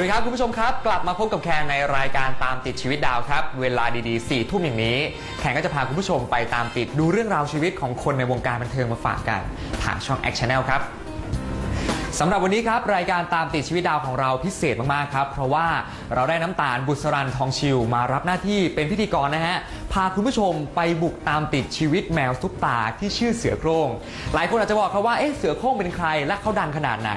วัสดีครับ คุณผู้ชมครับ กลับมาพบกับแคนในรายการตามติดชีวิตดาวครับ เวลาดีๆ4ี่ทุ่มอย่างนี้ แคนก็จะพาคุณผู้ชมไปตามติดดูเรื่องราวชีวิตของคนในวงการบันเทิงมาฝากกันทางช่อง Act Channel ครับ สำหรับวันนี้ครับ รายการตามติดชีวิตดาวของเราพิเศษมาก ๆ ครับ เพราะว่าเราได้น้ำตาลบุษรันทองชิวมารับหน้าที่เป็นพิธีกรนะฮะ พาคุณผู้ชมไปบุกตามติดชีวิตแมวซุปตาที่ชื่อเสือโคร่งหลายคนอาจจะบอกครับว่าเอ๊ะเสือโคร่งเป็นใครและเขาดังขนาดไหน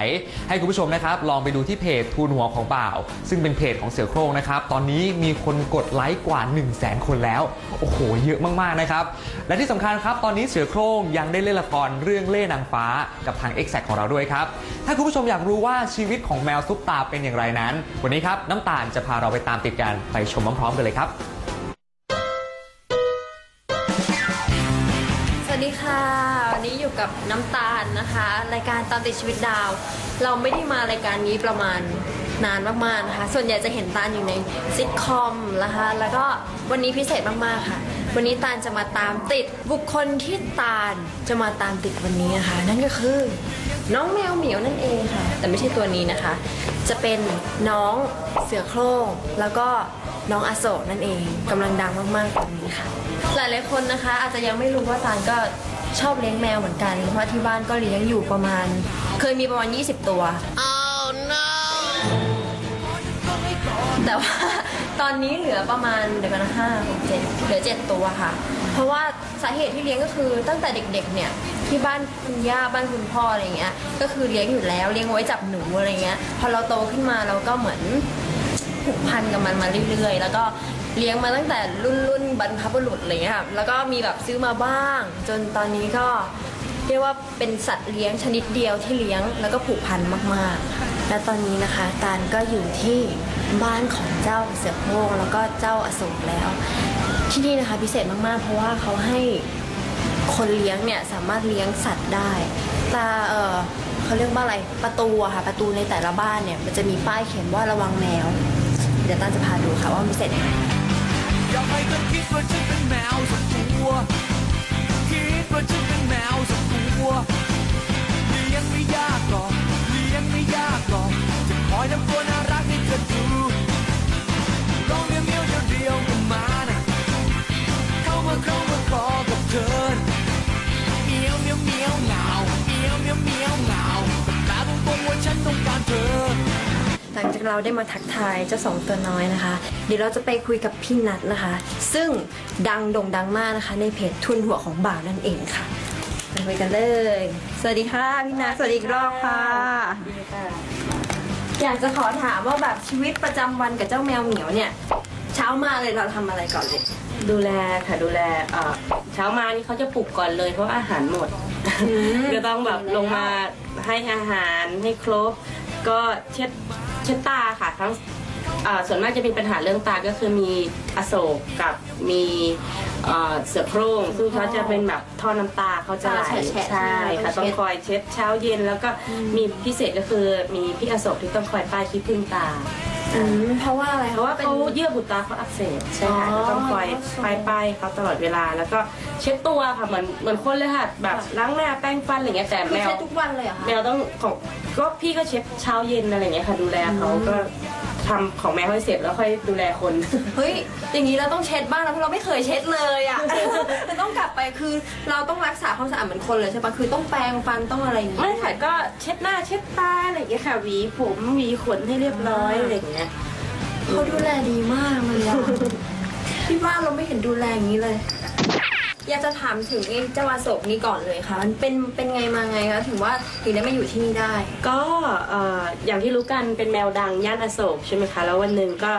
ให้คุณผู้ชมนะครับลองไปดูที่เพจทูนหัวของบ่าวซึ่งเป็นเพจของเสือโคร่งนะครับตอนนี้มีคนกดไลค์กว่า 1 0 0 0 0แสนคนแล้วโอ้โหเยอะมากๆนะครับและที่สำคัญครับตอนนี้เสือโคร่งยังได้เล่นละครเรื่องเล่นางฟ้ากับทาง e x a c t ของเราด้วยครับถ้าคุณผู้ชมอยากรู้ว่าชีวิตของแมวซุปตาเป็นอย่างไรนั้น วันนี้ครับน้ำตาลจะพาเราไปตามติดกันไปชมพร้อมๆกันเลยครับ สวัสดีค่ะ วันนี้อยู่กับน้ำตาลนะคะ รายการตามติดชีวิตดาว เราไม่ได้มารายการนี้ประมาณนานมากๆนะคะ ส่วนใหญ่จะเห็นตาลอยู่ในซิทคอมนะคะ แล้วก็วันนี้พิเศษมากๆค่ะ วันนี้ตาลจะมาตามติดบุคคลที่ตาลจะมาตามติดวันนี้นะคะ นั่นก็คือ น้องแมวเหมียวนั่นเองค่ะ แต่ไม่ใช่ตัวนี้นะคะ จะเป็นน้องเสือโคร่งแล้วก็น้องอโศกนั่นเองกำลังดังมากๆตอนนี้ค่ะ หลายๆคนนะคะ อาจจะยังไม่รู้ว่าตาลก็ชอบเลี้ยงแมวเหมือนกัน เพราะที่บ้านก็เลี้ยงอยู่ประมาณ เคยมีประมาณ 20 ตัวแต่ว่าตอนนี้เหลือประมาณเดี๋ยวกันนะห้าหกเจ็ดเหลือเจ็ดตัวค่ะ เพราะว่าสาเหตุที่เลี้ยงก็คือตั้งแต่เด็กๆเนี่ย ที่บ้านคุณย่าบ้านคุณพ่ออะไรเงี้ย ก็คือเลี้ยงอยู่แล้วเลี้ยงไว้จับหนูอะไรเงี้ย พอเราโตขึ้นมาเราก็เหมือนผูกพันกับมันมาเรื่อยๆ แล้วก็เลี้ยงมาตั้งแต่รุ่นรุ่นบรรพบุรุษอะไรเงี้ยค่ะแล้วก็มีแบบซื้อมาบ้าง จนตอนนี้ก็เรียกว่าเป็นสัตว์เลี้ยงชนิดเดียวที่เลี้ยงแล้วก็ผูกพันมากๆ และตอนนี้นะคะตาลก็อยู่ที่บ้านของเจ้าเสือโคร่งแล้วก็เจ้าอโศกแล้ว ที่นี่นะคะพิเศษมากๆ เพราะว่าเขาให้ คนเลี้ยงเนี่ยสามารถเลี้ยงสัตว์ได้ตาเออเขาเรียกว่าอะไรประตูอะค่ะประตูในแต่ละบ้านเนี่ยมันจะมีป้ายเขียนว่าระวังแมว เดี๋ยวตาจะพาดูค่ะว่ามันพิเศษยังไงอย่าให้เธอคิดว่าฉันเป็นแมวสักตัวคิดว่าฉันเป็นแมวสักตัวเลี้ยงไม่ยากหรอกเลี้ยงไม่ยากหรอกจะคอยทำตัวน่ารัก เข้ามาเข้ามาคอกับเธอเมียวเมียวเมียวเหงาเมียวเมียวเมียวเหงาแต่ตรงๆว่าฉันต้องการเธอ หลังจากเราได้มาทักทายเจ้าสองตัวน้อยนะคะ เดี๋ยวเราจะไปคุยกับพี่นัทนะคะ ซึ่งดังโด่งดังมากนะคะ ในเพจทุนหัวของบ่าวนั่นเองค่ะไปคุยกันเลย สวัสดีค่ะพี่นัทสวัสดีอีกรอบค่ะ อยากจะขอถามว่าแบบชีวิตประจำวันกับเจ้าแมวเหมียวเนี่ย เช้ามาเลยเราทำอะไรก่อนเลยดูแลค่ะดูแลเอ่อเช้ามานี่เขาจะปลุกก่อนเลยเพราะว่าอาหารหมดมก็ต้องแบบลงมาให้อาหารให้ครบ ก็เช็ดเช็ดตาค่ะทั้งเอ่อส่วนมากจะมีปัญหาเรื่องตาก็คือมีอโศกกับมีเอ่อเสือโคร่งซึ่งเขาจะเป็นแบบท่อน้ำตาเขาจะไหลตาแฉะๆใช่ค่ะใช่ไหมต้องคอยเช็ดเช้าเย็นแล้วก็มีพิเศษก็คือมีพี่อโศกที่ต้องคอยป้ายขี้พึ่งตา อืมเพราะว่าอะไรเพราะว่าเป็น เขาเยื่อบุตาเขาอักเสบใช่ค่ะอ๋อ ก็ต้องคอยป้ายป้ายเขาตลอดเวลาแล้วก็เช็ดตัวค่ะเหมือนเหมือนคนเลยค่ะแบบล้างหน้าแป้งฟันอะไรเงี้ยแต่คือแมว ใช้ทุกวันเลยเหรอคะ แมวต้องของก็พี่ก็เช็ดเช้าเย็นอะไรเงี้ยค่ะดูแลเขาก็ ทำของแมวให้เสร็จแล้วค่อยดูแลคน เฮ้ย อย่างนี้เราต้องเช็ดบ้างนะเพราะเราไม่เคยเช็ดเลยอะจะต้องกลับไปคือเราต้องรักษาความสะอาดเหมือนคนเลยใช่ปะคือต้องแปรงฟันต้องอะไรอย่างงี้ไม่ค่ะก็เช็ดหน้าเช็ดตาอะไรอย่างเงี้ยค่ะหวีผมหวีขนให้เรียบร้อยอะไรอย่างเงี้ย เขาดูแลดีมากเลยอะ ที่บ้านเราไม่เห็นดูแลอย่างนี้เลย อยากจะถามถึงไอ้เจ้าอาโศกนี้ก่อนเลยค่ะ มันเป็นเป็นไงมาไงคะถึงว่าถึงได้มาอยู่ที่นี่ได้ ก็เอ่ออย่างที่รู้กันเป็นแมวดังย่านอโศกใช่ไหมคะ แล้ววันหนึ่งก็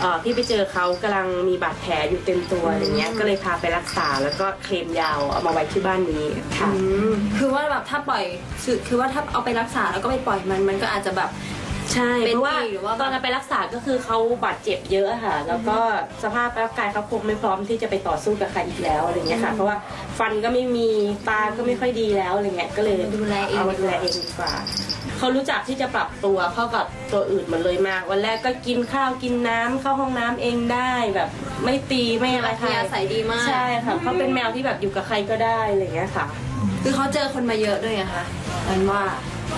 เอ่อพี่ไปเจอเขากำลังมีบาดแผลอยู่เต็มตัวอะไรเงี้ย ก็เลยพาไปรักษาแล้วก็เคลมยาวเอามาไว้ที่บ้านนี้ค่ะอืมคือว่าแบบถ้าปล่อยคือคือว่าถ้าเอาไปรักษาแล้วก็ไปปล่อยมันมันก็อาจจะแบบ ใช่เป็นเพราะว่าปีหรือว่า ตอนเราไปรักษาก็คือเขาบาดเจ็บเยอะค่ะ แล้วก็สภาพร่างกายเขาคงไม่พร้อมที่จะไปต่อสู้กับใครอีกแล้วอะไรเงี้ยค่ะ เพราะว่าฟันก็ไม่มีตาก็ไม่ค่อยดีแล้วอะไรเงี้ยก็เลยดูแลเอง เอามาดูแลเองดีกว่าเขารู้จักที่จะปรับตัวเข้ากับตัวอื่นหมันเลยมาก วันแรกก็กินข้าวกินน้ำเข้าห้องน้ำเองได้แบบไม่ตีไม่อะไรอัธยาศัยดีมาก ใช่ค่ะเขาเป็นแมวที่แบบอยู่กับใครก็ได้อะไรเงี้ยค่ะ คือเขาเจอคนมาเยอะด้วยไงคะมันว่า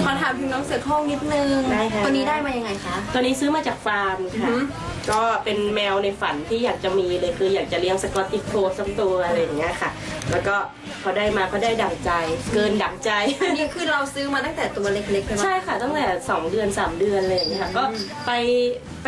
ขอถามถึงน้องเสือโคร่งนิดนึง ได้ค่ะ ตัวนี้ได้มายังไงคะ ตัวนี้ซื้อมาจากฟาร์มอือค่ะหือก็เป็นแมวในฝันที่อยากจะมีเลยคืออยากจะเลี้ยงสกอตติชโฟลด์สักตัวอะไรอย่างเงี้ยค่ะ แล้วก็พอได้มาก็ได้ดั่งใจ เกินดั่งใจ อันนี้คือเราซื้อมาตั้งแต่ตัวเล็กๆเลยปะใช่ค่ะตั้งแต่ 2 เดือน 3 เดือนเลยอย่างเงี้ยค่ะก็ไป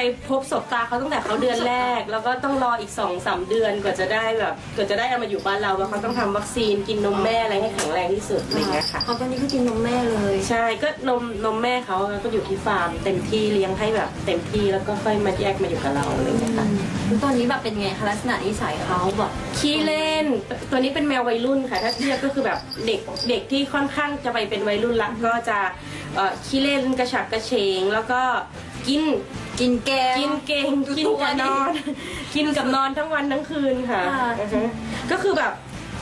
ไปพบศพตาเขาตั้งแต่เขาเดือนแรก แล้วก็ต้องรออีก2 3เดือนกว่าจะได้แบบกว่าจะได้เอามาอยู่บ้านเราว่าเขาต้องทำวัคซีนกินนมแม่อะไรให้แข็งแรงที่สุดอะไรอย่างเงี้ยค่ะเขาตอนนี้ก็กินนมแม่เลยใช่ก็นมนมแม่เขาก็อยู่ที่ฟาร์มเต็มที่เลี้ยงให้แบบเต็มที่แล้วก็ค่อยมาแยกมาอยู่กับเราอะไรอย่างเงี้ยค่ะแล้วตอนนี้แบบเป็นไงคะลักษณะนิสัยเขาแบบขี้เล่นตัวนี้เป็นแมววัยรุ่นค่ะ ถ้าเทียบก็คือแบบเด็กเด็กที่ค่อนข้างจะไปเป็นวัยรุ่นละก็จะเอ่อขี้เล่นกระฉับกระเฉงแล้วก็ กิน กินแกงกินเก่งดูกินตัวกับดินอน กินกับนอนทั้งวันทั้งคืนค่ะค่ะ อือฮึก็คือแบบ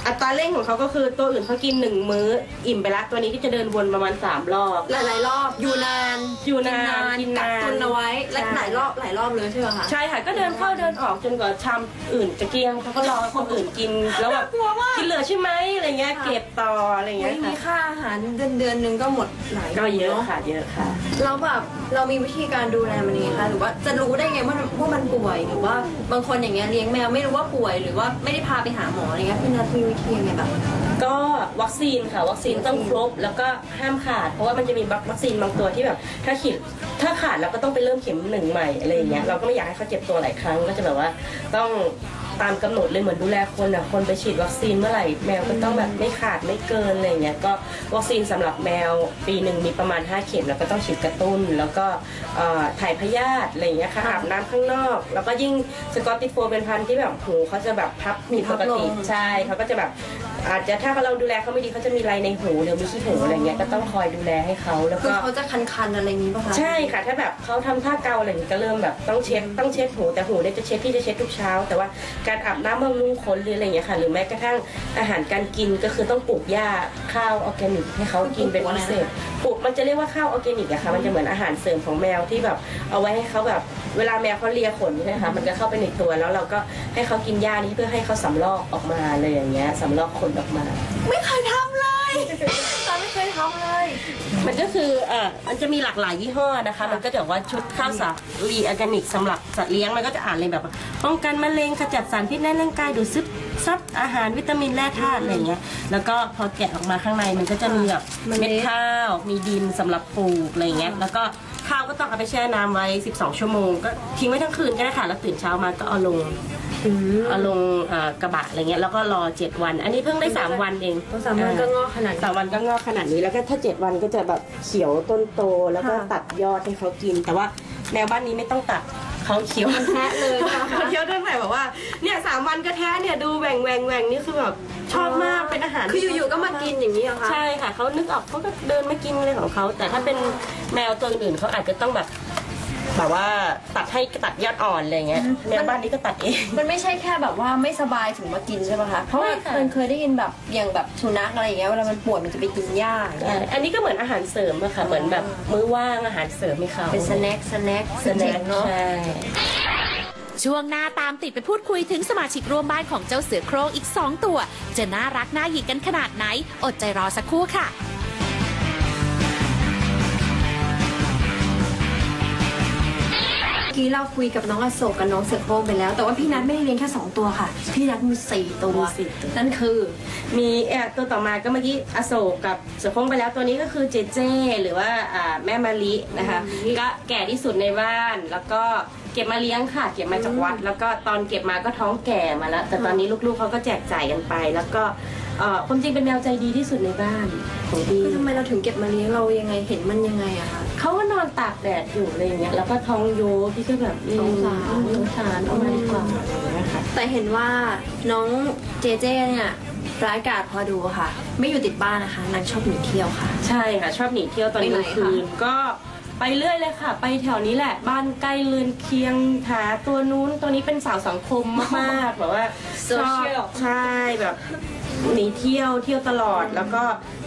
อัตราเร่งของเขาก็คือตัวอื่นเขากินหนึ่งมื้อ อิ่มไปละตัวนี้ก็จะเดินวนประมาณสามรอบ หลายๆรอบอยู่นานอยู่นานกิกินนนานนานกักตุนเอาไว้และใช่หลายรอบหลายรอบเลยใช่ไหมคะ ใช่ค่ะก็เดินเข้าเดินออกจนกว่าชามอื่นจะเกลี้ยงเขาก็รอให้คนอื่นกินแล้วแบบกลัวมาก กินเหลือใช่ไหมอะไรเงี้ยค่ะ เก็บต่ออะไรเงี้ไม่ยมีค่ะค่าอาหารเดือนเดือนหนึงก็หมดหลายก็เยอะนค่ะเยอะค่ะ แล้วแบบเรามีวิธีการดูแลมันยังไงคะหรือว่าจะรู้ได้ไงว่าว่ามันป่วยหรือว่าบางคนอย่างเงี้ยเลี้ยงแมวไม่รู้ว่าป่วยหรือว่าไม่ได้พาไปหาหมออะไรเงี้ยพี่นัทมีวิธียังไงแบบก็วัคซีนค่ะ วัคซีนต้องครบแล้วก็ห้ามขาด เพราะว่ามันจะมีวัคซีนบางตัวที่แบบ ถ้าขีดถ้าขาดแล้วก็ต้องไปเริ่มเข็มหนึ่งใหม่อะไรอย่างเงี้ยเราก็ไม่อยากให้เขาเจ็บตัวหลายครั้งก็จะแบบว่าต้อง ตามกำหนดเลยเหมือนดูแลคนอะคนไปฉีดวัคซีนเมื่อไหร่แมวก็ต้องแบบไม่ขาดไม่เกินอะไรอย่างเงี้ยก็วัคซีนสำหรับแมวปีหนึ่งมีประมาณ 5 เข็มแล้วก็ต้องฉีดกระตุ้น แล้วก็เอ่อถ่ายพยาธิอะไรอย่างเงี้ยค่ะอาบน้ำข้างนอก แล้วก็ยิ่งสกอตติชโฟลด์เป็นพันธุ์ที่แบบหูเขาจะแบบพับผิดปกติพับลงใช่เขาก็จะแบบ อาจจะถ้าเราดูแลเขาไม่ดีเขาจะมีไรในหูหรือมีขี้หูอะไรเงี้ยก็ต้องคอยดูแลให้เขาแล้วคือก็เขาจะคันๆอะไรอย่างงี้ป่ะคะใช่ค่ะ ถ้าแบบเขาทำท่าเกาอะไรอย่างงี้ก็เริ่มแบบต้องเช็ดต้องเช็ดหูแต่หูเนี่ยจะเช็ดที่จะเช็ดทุกเช้า แต่ว่าการอาบน้ำบำรุงขนหรืออะไรอย่างเงี้ยค่ะ หรือแม้กระทั่งอาหารการกินก็คือต้องปลูกหญ้าข้าวออร์แกนิกให้เขากินเป็นพิเศษปลูกมันจะเรียกว่าข้าวออร์แกนิกอะค่ะมันจะเหมือนอาหารเสริมของแมวที่แบบเอาไว้ให้เขาแบบเวลาแมวเขาเลียขนใช่ไหมคะมันก็เข้าไปในตัวแล้วเราก็ให้เขากินหญ้านี้เพื่อให้เขาสำลอกออกมาเลยอย่างเงี้ยสำลอกขนออกมา ไม่เคยทำเลยตาไม่เคยทำเลย มันก็คือเอ่อมันจะมีหลากหลายยี่ห้อนะคะ มันก็จะบอกว่าชุดข้าวสาลีออร์แกนิกสำหรับสัตว์เลี้ยงมันก็จะอ่านเลยแบบว่าป้องกันมะเร็งขจัดสารพิษในร่างกายดูดซึบ ซับอาหารวิตามินแร่ธาตุอะไรเงี้ย แล้วก็พอแกะออกมาข้างในมันก็จะมีแบบเมล็ดเม็ดข้าว มีดินสำหรับปลูกอะไรเงี้ย แล้วก็ข้าวก็ต้องเอาไปแช่น้ำไว้ 12 ชั่วโมง ก็ทิ้งไว้ทั้งคืนก็ได้ค่ะ แล้วตื่นเช้ามาก็เอาลงเอาลงเอ่อกระบะอะไรเงี้ย แล้วก็รอ 7 วัน อันนี้เพิ่งได้ 3 วันเองตัวสามวันก็งอกขนาดสามวันก็งอกขนาดนี้ แล้วก็ถ้าเจ็ดวันก็จะแบบเขียวต้นโต แล้วก็ค่ะ ตัดยอดให้เขากิน แต่ว่าแมวบ้านนี้ไม่ต้องตัด เขาเขียวแทะเลยนะคะเขาเขียวด้วยแบบแบบว่าเนี่ยสามวันก็แท้เนี่ยดูแหว่งแหว่งแหว่งนี่คือแบบชอบมากเป็นอาหารคืออยู่ๆก็มากินอย่างนี้เหรอคะใช่ค่ะเขานึกออกเขาก็เดินมากินอะไรของเขาแต่ถ้าเป็นแมวตัวอื่นเขาอาจจะต้องแบบ แบบว่าตัดให้ตัดยอดอ่อนอะไรเงี้ยแมวบ้านนี้ก็ตัดเอง มันไม่ใช่แค่แบบว่าไม่สบายถึงมากินใช่ไหมคะ เพราะว่าไม่ค่ะ มันเคยได้ยินแบบอย่างแบบสุนัขอะไรอย่างเงี้ยเวลามันปวดมันจะไปกินหญ้าอย่างเงี้ยอันนี้ก็เหมือนอาหารเสริมอะค่ะ เหมือนแบบมื้อว่างอาหารเสริมให้เขาเป็นสแน็คสแน็คสแน็คเนาะ ใช่ ช่วงหน้าตามติดไปพูดคุยถึงสมาชิกร่วมบ้านของเจ้าเสือโครงอีก 2 ตัว จะน่ารักน่าหยิกกันขนาดไหน อดใจรอสักครู่ค่ะ กี้เราคุยกับน้องอโศกกับน้องเสือโคร่งไปแล้ว แต่ว่าพี่นัทไม่ได้เลี้ยงแค่สองตัวค่ะ พี่นัทมีสี่ตัว มีสี่ตัว นั่นคือมีเอ่อตัวต่อมาก็เมื่อกี้อโศกกับเสือโคร่งไปแล้วตัวนี้ก็คือเจเจ หรือว่าอ่าแม่มะลินะคะแม่มะลิก็แก่ที่สุดในบ้านแล้วก็เก็บมาเลี้ยงค่ะ เก็บมาจากวัด แล้วก็ตอนเก็บมาก็ท้องแก่มาแล้ว แต่ตอนนี้ลูกๆเขาก็แจกจ่ายกันไป แล้วก็ เอ่อความจริงเป็นแมวใจดีที่สุดในบ้านของดีคือทำไมเราถึงเก็บมาเลี้ยงเรายังไงเห็นมันยังไงอะคะเขาก็นอนตากแดดอยู่อะไรอย่างเงี้ยแล้วก็ท้องโยพี่ก็แบบอืมสงสาร สงสารเอามาดีกว่าอะไรอย่างเงี้ยค่ะ แต่เห็นว่าน้องเจเจเนี่ยร้ายกาจพอดูค่ะ ไม่อยู่ติดบ้านนะคะนางชอบหนีเที่ยวค่ะ ใช่ค่ะ ชอบหนีเที่ยวตอนกลางคืนก็ ไปเรื่อยเลยค่ะ ไปแถวนี้แหละ บ้านใกล้เรือนเคียงหาตัวนู้นตัวนี้เป็นสาวสังคมมากๆแบบว่าชอบ Social ใช่แบบหนีเที่ยวเที่ยวตลอดแล้วก็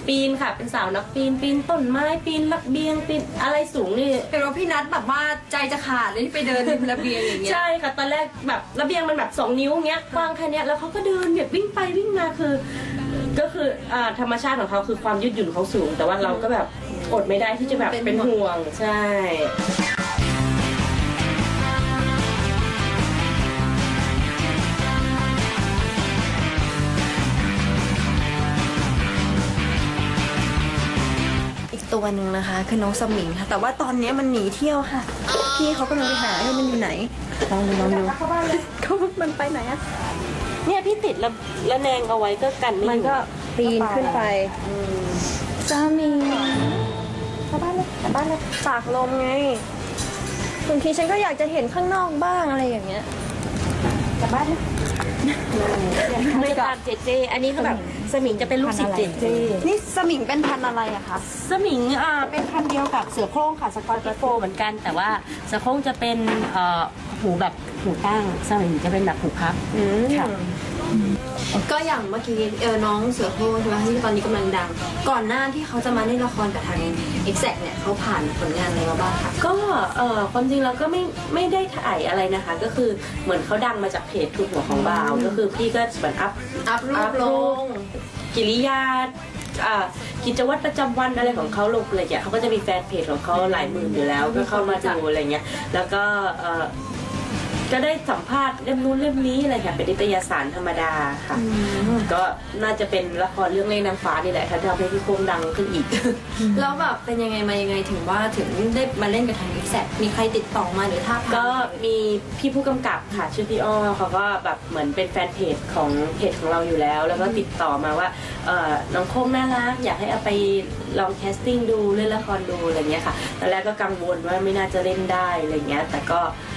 ปีนค่ะ เป็นสาวนักปีนปีนต้นไม้ปีนระเบียงปีนอะไรสูงนี่ เห็นว่าพี่นัทแบบว่าใจจะขาดเลยที่ไปเดินริมระเบียงอย่างเงี้ย ใช่ค่ะตอนแรกแบบระเบียงมันแบบสองนิ้วเงี้ยกว้างแค่เนี้ยแล้วเขาก็เดินแบบวิ่งไปวิ่งมาคือ ก็คืออ่าธรรมชาติของเขาคือความยืดหยุ่นของเขาสูง แต่ว่าเราก็แบบ อดไม่ได้ที่จะแบบเป็นเป็นห่วงห่วงใช่อีกตัวหนึ่งนะคะคือน้องสมิงค่ะ แต่ว่าตอนนี้มันหนีเที่ยวค่ะพี่เขากำลังไปหาว่ามันอยู่ไหนลองดูลองดูเข้าบ้านเลยเขามันไปไหนอะเนี่ยพี่ติดแล้วแล้วแนงเอาไว้ก็กันไม่มันอยู่ก็ปีนขึ้นไปสมิ งเข้าบ้านเลยกลับบ้านเลยตากลมไงบางทีฉันก็อยากจะเห็นข้างนอกบ้างอะไรอย่างเงี้ยกลับบ้านเลยไม่ตามเจเจ อันนี้ก็แบบสมิงจะเป็นลูกศิษย์เจเจ นี่สมิงเป็นพันธุ์อะไรอะคะ สมิงอ่าเป็นพันธุ์เดียวกับเสือโคร่งค่ะสกอตติชโฟเหมือนกัน แต่ว่าเสือโคร่งจะเป็นเอ่อหูแบบหูตั้ง สมิงจะเป็นแบบหูพับค่ะ ก็อย่างเมื่อกี้เออน้องเสือโคร่งใช่ไหมที่ตอนนี้กำลังดัง ก่อนหน้าที่เขาจะมาเล่นละครกับทาง Exact เนี่ยเขาผ่านผลงานอะไรมาบ้างคะก็เอ่อความจริงแล้วก็ไม่ไม่ได้ถ่ายอะไรนะคะ ก็คือเหมือนเขาดังมาจากเพจทุกหัวของบ่าว ก็คือพี่ก็เหมือนอัพอัพรูปลงกิริยาอ่ากิจวัตรประจำวันอะไรของเขาลงอะไรอย่างเงี้ยเขาก็จะมีแฟนเพจของเขาหลายหมื่นอยู่แล้วก็เข้ามาดูอะไรเงี้ยแล้วก็เอ่อ ก็ได้สัมภาษณ์เล่มนู้นเล่มนี้อะไรค่ะเป็นนิตยสารธรรมดาค่ะ ก็น่าจะเป็นละครเรื่องเล่นนางฟ้านี่แหละที่ทำให้พี่โค้งดังขึ้นอีก แล้วแบบเป็นยังไงมายังไงถึงว่าถึงได้มาเล่นกับทาง Exact มีใครติดต่อมาหรือท่าบทางก็มีพี่ผู้กำกับค่ะชื่อพี่อ้อเขาก็แบบเหมือนเป็นแฟนเพจของเพจของเราอยู่แล้ว แล้วก็ติดต่อมาว่าเอ่อน้องโค้งน่ารักอยากให้เอาไปลองแคสติ้งดูเล่นละครดูอะไรเงี้ยค่ะตอนแรกก็กังวลว่าไม่น่าจะเล่นได้อะไรเงี้ยแต่ก็อะ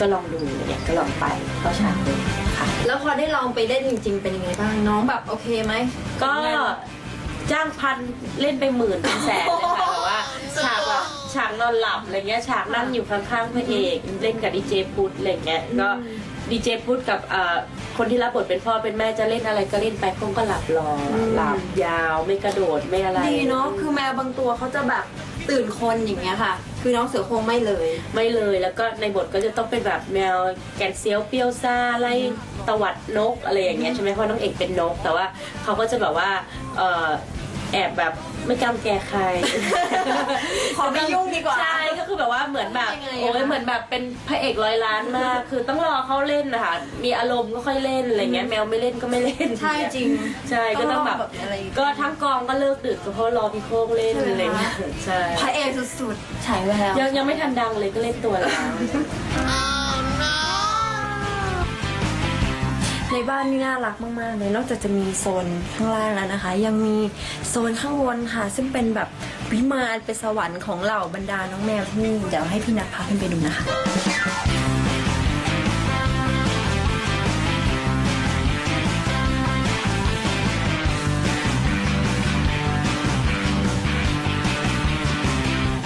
ก็ลองดูอะไรเนี่ยก็ลองไปเข้าฉากเลยค่ะ แล้วพอได้ลองไปเล่นจริง ๆ เป็นยังไงบ้างน้องแบบโอเคไหมก็จ้างพันเล่นไปหมื่นเป็นแสนเลยค่ะแบบว่าฉากแบบฉากนอนหลับอะไรเงี้ยฉากนั่งอยู่ข้างๆพระเอกเล่นกับดีเจพุทธอะไรเงี้ยก็ดีเจพุทธกับเอ่อคนที่รับบทเป็นพ่อเป็นแม่จะเล่นอะไรก็เล่นไปคงก็หลับรออหลับยาวไม่กระโดดไม่อะไรดีเนาะคือแมวบางตัวเขาจะแบบ ตื่นคนอย่างเงี้ยค่ะ คือน้องเสือโครงไม่เลย ไม่เลยแล้วก็ในบทก็จะต้องเป็นแบบแมวแกนเซียวเปรี้ยวซ่าไล่ตวัดนกอะไรอย่างเงี้ยใช่ไหมเพราะน้องเอกเป็นนก แต่ว่าเขาก็จะแบบว่าเออ แอบแบบไม่กำแกใคร ขอไม่ยุ่งดีกว่า ใช่ก็คือแบบว่าเหมือนแบบยังไงอะโอ้ยเหมือนแบบเป็นพระเอกร้อยล้านมาก คือต้องรอเขาเล่นนะคะมีอารมณ์ก็ค่อยเล่นอะไรเงี้ยแมวไม่เล่นก็ไม่เล่นใช่จริง ใช่ก็ต้องแบบต้องรอแบบอะไรก็ทั้งกองก็เลิกดึกก็เพราะรอพี่โค้งเล่นใช่อะไรไหมคะเงี้ยใช่พระเอกสุดๆฉายแววยังยังไม่ทันดังเลยก็เล่นตัวแล้ว ในบ้านนี่น่ารักมากๆเลยนอกจากจะมีโซนข้างล่างแล้วนะคะ ยังมีโซนข้างบนค่ะ ซึ่งเป็นแบบวิมานเป็นสวรรค์ของเหล่าบรรดาน้องแมวที่นี่เดี๋ยวให้พี่นัทพาขึ้นไปดูนะคะ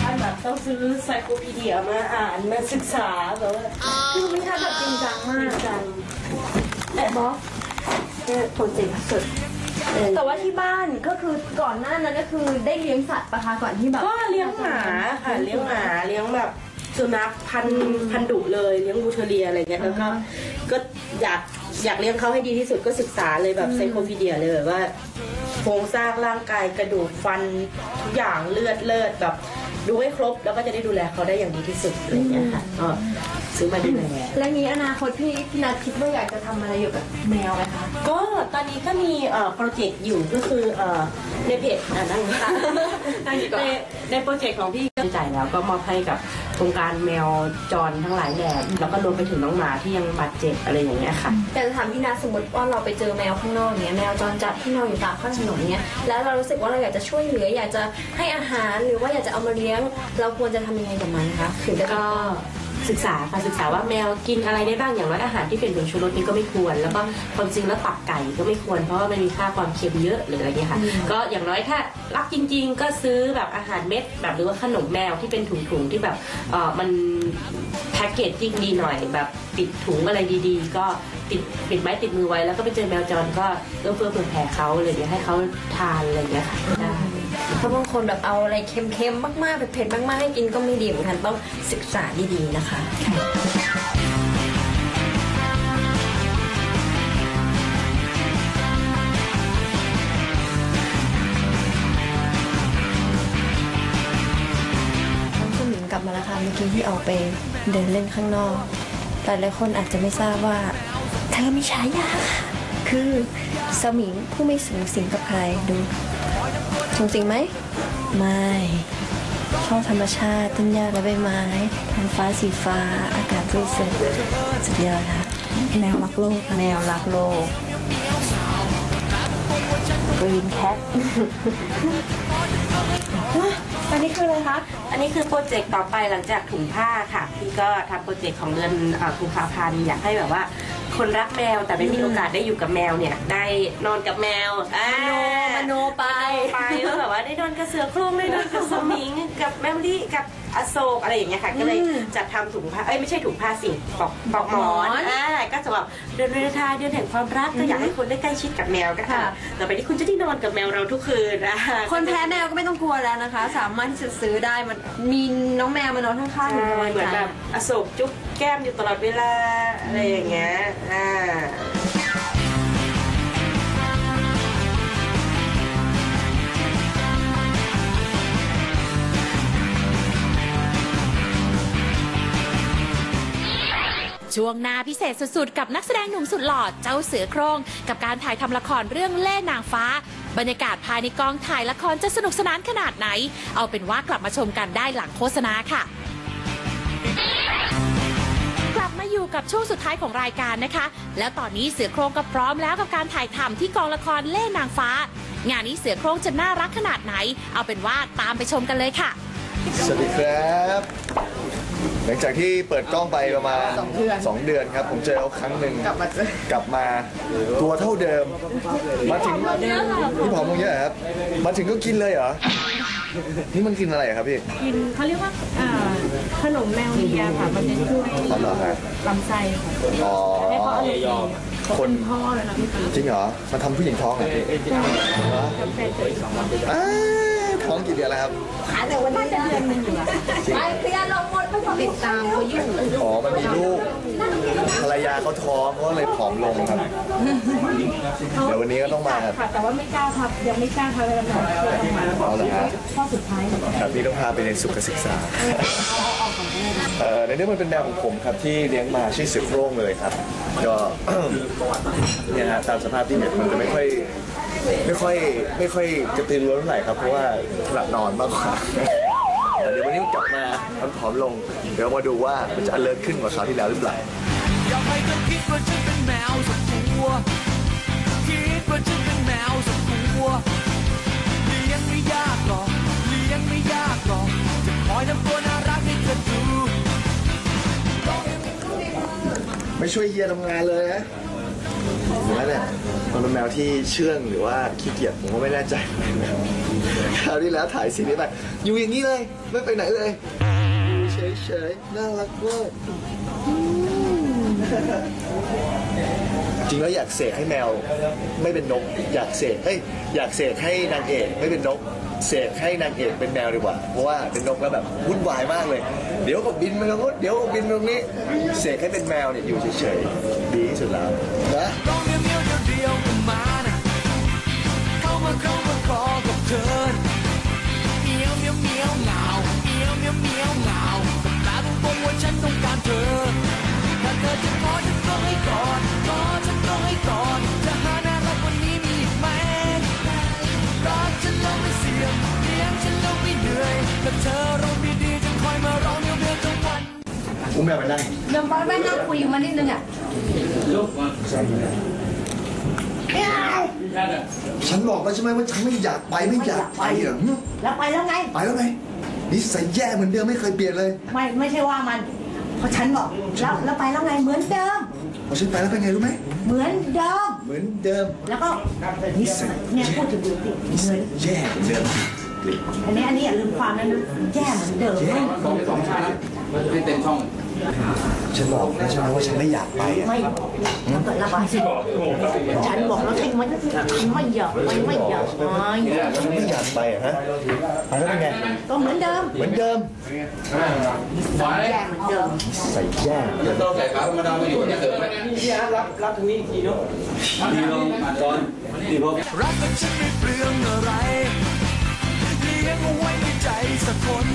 ท่านแบบต้องซื้อไซโคพีเดียมาอ่านมาศึกษาแบบว่าคือวิชาแบบจริงจังมากจัง แต่บอสเนี่ยโปรเจกต์สุดแต่ว่าที่บ้านก็คือก่อนหน้านั้นก็คือได้เลี้ยงสัตว์ปะคะก่อนที่แบบก็เลี้ยงหมาค่ะเลี้ยงหมาเลี้ยงแบบสุนัขพันธุ์พันธุ์ดุเลยเลี้ยงบูเทอเรียอะไรเงี้ยแล้วก็ก็อยากอยากเลี้ยงเขาให้ดีที่สุดก็ศึกษาเลยแบบไซโคพีเดียเลยแบบว่าโครงสร้างร่างกายกระดูกฟันทุกอย่างเลือดเลือดแบบดูให้ครบแล้วก็จะได้ดูแลเขาได้อย่างดีที่สุดอะไรเงี้ยค่ะก็ ซื้อมาดูแลและนี้อนาคตพี่พี่นัทคิดว่าอยากจะทำอะไรอยู่กับแมวไหมคะก็ตอนนี้ก็มีเอ่อโปรเจกต์อยู่ก็คือเอ่อในเพจอ่านั่งค่ะนั่งดีกว่าในในโปรเจกต์ของพี่ก็จ่ายแล้วก็มอบให้กับโครงการแมวจรทั้งหลายแหล่แล้วก็รวมไปถึงน้องหมาที่ยังบาดเจ็บอะไรอย่างเงี้ยค่ะ แต่จะถามพี่นัทสมมติว่าเราไปเจอแมวข้างนอกเนี้ยแมวจรจัดที่นอนอยู่ตามข้างถนนเนี้ยแล้วเรารู้สึกว่าเราอยากจะช่วยเหลืออยากจะให้อาหารหรือว่าอยากจะเอามาเลี้ยง เราควรจะทำยังไงกับมันคะถึงจะ ก็ ศึกษาค่ะศึกษาว่าแมวกินอะไรได้บ้างอย่างน้อยอาหารที่เป็นผงชูรสนี่ก็ไม่ควร แล้วก็ความจริงแล้วตับไก่ก็ไม่ควรเพราะว่ามันมีค่าความเค็มเยอะหรืออะไรเงี้ยค่ะ ก็อย่างน้อยถ้ารักจริง ๆ ก็ซื้อแบบอาหารเม็ดแบบหรือว่าขนมแมวที่เป็นถุงๆที่แบบเออมันแพ็กเกจจิ้งดีหน่อยแบบปิดถุงอะไรดีๆ ก็ติดปิดไม้ติดมือไว้แล้วก็ไปเจอแมวจรก็เอื้อเฟื้อเผื่อแผ่เขาอะไรอย่างเงี้ยให้เขาทานอะไรอย่างเงี้ยค่ะได้ เพราะบางคนแบบเอาอะไรเค็มๆมากๆเผ็ดๆมากๆให้กินก็ไม่ดีเหมือนกันต้องศึกษาดีๆนะคะที่ออกไปเดินเล่นข้างนอก แต่หลายคนอาจจะไม่ทราบว่า เธอมีฉายาค่ะคือสมิงผู้ไม่สูงสิงกับใครดู สูงสิงไหม ไม่ ชอบธรรมชาติต้นหญ้าและใบไม้ท้องฟ้าสีฟ้า อากาศบริสุทธิ์สุดยอดค่ะแนวรักโลกแนวรักโลก Green Cat อันนี้คืออะไรคะ อันนี้คือโปรเจกต์ต่อไปหลังจากถุงผ้าค่ะ พี่ก็ทำโปรเจกต์ของเดือนเอ่อกุมภาพันธ์อยากให้แบบว่า คนรักแมวแต่ไม่มีโอกาสได้อยู่กับแมวเนี่ยได้นอนกับแมวอ่ามโนไปไปแล้วแบบว่าได้นอนกับเสือโคร่งได้นอนกับสมิงกับแมวลี่กับ อโศกอะไรอย่างเงี้ยค่ะ ก็เลยจัดทำถุงผ้าเอ้ยไม่ใช่ถุงผ้าสิปอกปอกหมอนอ่าก็จะแบบเดือนวาเลนไทน์เดือนแห่งความรักก็อยากให้คนได้ใกล้ชิดกับแมวก็ค่ะค่ะต่อไปนี้คุณจะได้นอนกับแมวเราทุกคืนอ่าคนแพ้แมวก็ไม่ต้องกลัวแล้วนะคะ สามารถที่จะซื้อได้มันมีน้องแมวมานอนข้างๆใช่อยู่เหมือนแบบอโศกจุ๊บแก้มอยู่ตลอดเวลาอะไรอย่างเงี้ยอ่า ช่วงหน้าพิเศษสุดๆ กับนักแสดงหนุ่มสุดหล่อเจ้าเสือโครง กับการถ่ายทำละครเรื่องเล่นางฟ้า บรรยากาศภายในกองถ่ายละครจะสนุกสนานขนาดไหน เอาเป็นว่ากลับมาชมกันได้หลังโฆษณาค่ะกลับมาอยู่กับช่วงสุดท้ายของรายการนะคะ แล้วตอนนี้เสือโครงก็พร้อมแล้วกับการถ่ายทำที่กองละครเล่นางฟ้า งานนี้เสือโครงจะน่ารักขนาดไหน เอาเป็นว่าตามไปชมกันเลยค่ะ สวัสดีครับ หลังจากที่เปิดกล้องไปประมาณสองเดือนครับ ผมเจอเขาครั้งหนึ่งกลับมากลับมาตัวเท่าเดิม มาถึงพี่ผอมลงเยอะเหรอครับมาถึงก็กินเลยเหรอ นี่มันกินอะไรครับพี่กินเขาเรียกว่าอ่าขนมแมวเลียค่ะ มันจะช่วยอ๋อเหรอครับลำไส้ค่ะอ๋อ ให้เขาอารมณ์ดีเขาคนเป็นพ่อเลยนะพี่ปีจริงเหรอมาทำผู้หญิงท้องเหรอพี่เหรออ้าว ท้องกี่เดือนแล้วครับติดตามเขาอยู่อ๋อมันมีลูกภรรยาเขาท้องเขาก็เลยผอมลงครับเดี๋ยววันนี้ก็ต้องมาค่ะแต่ว่าไม่กล้าทับยังไม่กล้าทับเลยลำไส้เอาละฮะข้อสุดท้ายเลยครับพี่ต้องพาไปเรียนสุขศึกษาเอ่อในนี้มันเป็นแมวของผมครับที่เลี้ยงมาชื่อเสือโคร่งเลยครับก็เนี่ยฮะตามสภาพที่เห็นมันจะไม่ค่อย ไม่ค่อยไม่ค่อยกระตือรือร้นเท่าไหร่ครับเพราะว่าหลับนอนมากกว่าแต่เดี๋ยววันนี้มันกลับมามันผอมลง เดี๋ยวมาดูว่ามันจะเลิศขึ้นกว่าคราวที่แล้วหรือเปล่าอย่าให้เธอคิดว่าฉันเป็นแมวสักตัวคิดว่าฉันเป็นแมวสักตัวเลี้ยงไม่ยากหรอกเลี้ยงไม่ยากหรอกจะคอยทำตัวน่ารักให้เธอดูไม่ช่วยเฮียทำงานเลยนะ หรือว่าเนี่ยมันเป็นแมวที่เชื่องหรือว่าขี้เกียจผมก็ไม่แน่ใจคราวที่แล้วถ่ายซีนนี้ไปอยู่อย่างนี้เลยไม่ไปไหนเลยอยู่เฉยๆน่ารักมากจริงแล้วอยากเสกให้แมวไม่เป็นนก อยากเสกเฮ้ยอยากเสกให้นางเอกไม่เป็นนกเสกให้นางเอกเป็นแมวดีกว่า เพราะว่าเป็นนกแล้วแบบวุ่นวายมากเลย เดี๋ยวก็บินไปตรงนู้นเดี๋ยวก็บินตรงนี้เสกให้เป็นแมวเนี่ยอยู่เฉยๆดีที่สุดแล้วนะ เข้ามาเข้ามาขอกับเธอเมียวเมียวเมียวเหงาเมียวเมียวเมียวเหงาสัปดาห์ตรงตรงว่าฉันต้องการเธอ ถ้าเธอจะขอฉันก็ให้ก่อนขอฉันก็ให้ก่อน จะหาน่ารักกวันนี้มีอีกไหมรักฉันแล้วไม่เสี่ยงเลี้ยงฉันแล้วไม่เหนื่อยถ้าเธอร้องดีๆจะคอยมาร้องเมียวเมียวทั้งวันอุ้มแมวไปนั่งเดี๋ยวบอสแม่นั่งคุยมานิดนึงอะ ฉันบอกแล้วใช่ไหมว่าฉันไม่อยากไปไม่อยากไปอะหึแล้วไปแล้วไง ไปแล้วไงนิสัยแย่เหมือนเดิมไม่เคยเปลี่ยนเลย ไม่ไม่ใช่ว่ามันเพราะฉันบอกแล้วแล้วไปแล้วไงเหมือนเดิมพอฉันไปแล้วเป็นไงรู้ไหมเหมือนเดิมเหมือนเดิม แล้วก็นิสัยเนี่ยพูดถึงดูสิเหมือนแย่เหมือนเดิมอันนี้อันนี้อย่าลืมความนั้นนะแย่เหมือนเดิมไม่ ฉันบอกแล้วใช่ไหมว่าฉันไม่อยากไปอะไม่ถ้าเกิดระบายสิฉันบอกแล้วใช่ไหมฉันไม่อยากไปไม่อยากไปฉันไม่อยากไปอะฮะไปแล้วเป็นไง ก็เหมือนเดิมเหมือนเดิมแย่เหมือนเดิมใส่แย่เหมือนเดิมรักกันฉันไม่เปลืองอะไรเลี้ยงเอาไว้ในใจสักคน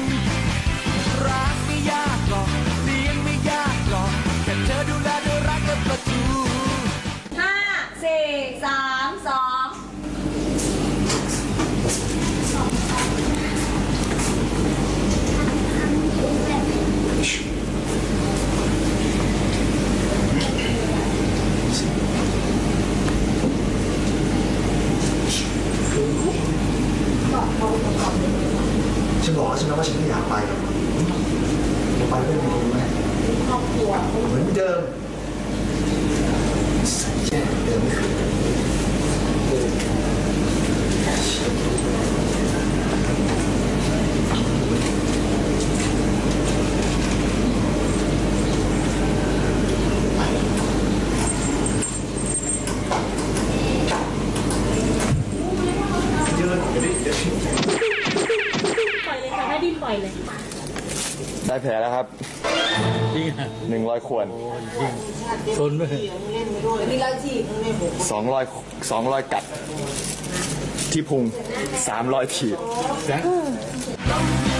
ได้แผลแล้วครับหนึ่งร้อยขวนสองร้อยสองร้อยกัด ที่พุงสามร้อยถีบเห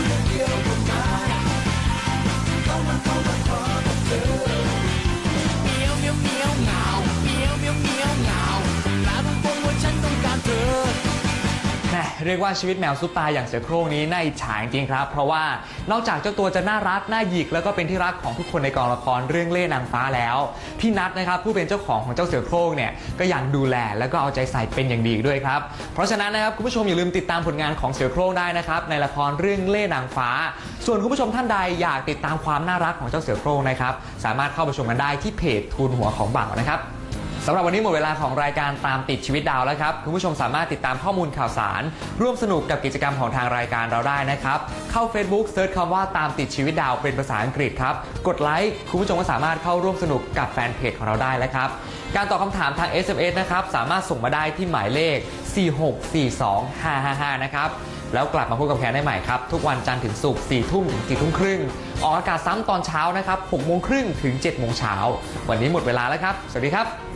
เรียกว่าชีวิตแมวซุปตาอย่างเสือโคร่งนี้น่าอิจฉาจริงครับ เพราะว่านอกจากเจ้าตัวจะน่ารักน่าหยิกแล้วก็เป็นที่รักของทุกคนในกองละครเรื่องเล่ห์นางฟ้าแล้ว พี่นัทนะครับผู้เป็นเจ้าของของเจ้าเสือโคร่งเนี่ยก็ยังดูแลแล้วก็เอาใจใส่เป็นอย่างดีด้วยครับ เพราะฉะนั้นนะครับคุณผู้ชมอย่าลืมติดตามผลงานของเสือโคร่งได้นะครับในละครเรื่องเล่ห์นางฟ้า ส่วนคุณผู้ชมท่านใดอยากติดตามความน่ารักของเจ้าเสือโคร่งนะครับสามารถเข้าไปชมกันได้ที่เพจทูนหัวของบ่าวนะครับ สำหรับวันนี้หมดเวลาของรายการตามติดชีวิตดาวแล้วครับ คุณผู้ชมสามารถติดตามข้อมูลข่าวสาร ร่วมสนุกกับกิจกรรมของทางรายการเราได้นะครับ เข้า Facebook เซิร์ชคำว่าตามติดชีวิตดาวเป็นภาษาอังกฤษครับ กดไลค์คุณผู้ชมก็สามารถเข้าร่วมสนุกกับแฟนเพจของเราได้แล้วครับ การตอบคำถามทาง SMS นะครับสามารถส่งมาได้ที่หมายเลข 4642555 นะครับแล้วกลับมาพบกับแคนได้ใหม่ครับ ทุกวันจันทร์ถึงศุกร์4ทุ่มถึง4ทุ่มครึ่ง ออกอากาศซ้ำตอนเช้านะครับ6โมงครึ่งถึง7โมงเช้า วันนี้หมดเวลาแล้วครับ สวัสดีครับ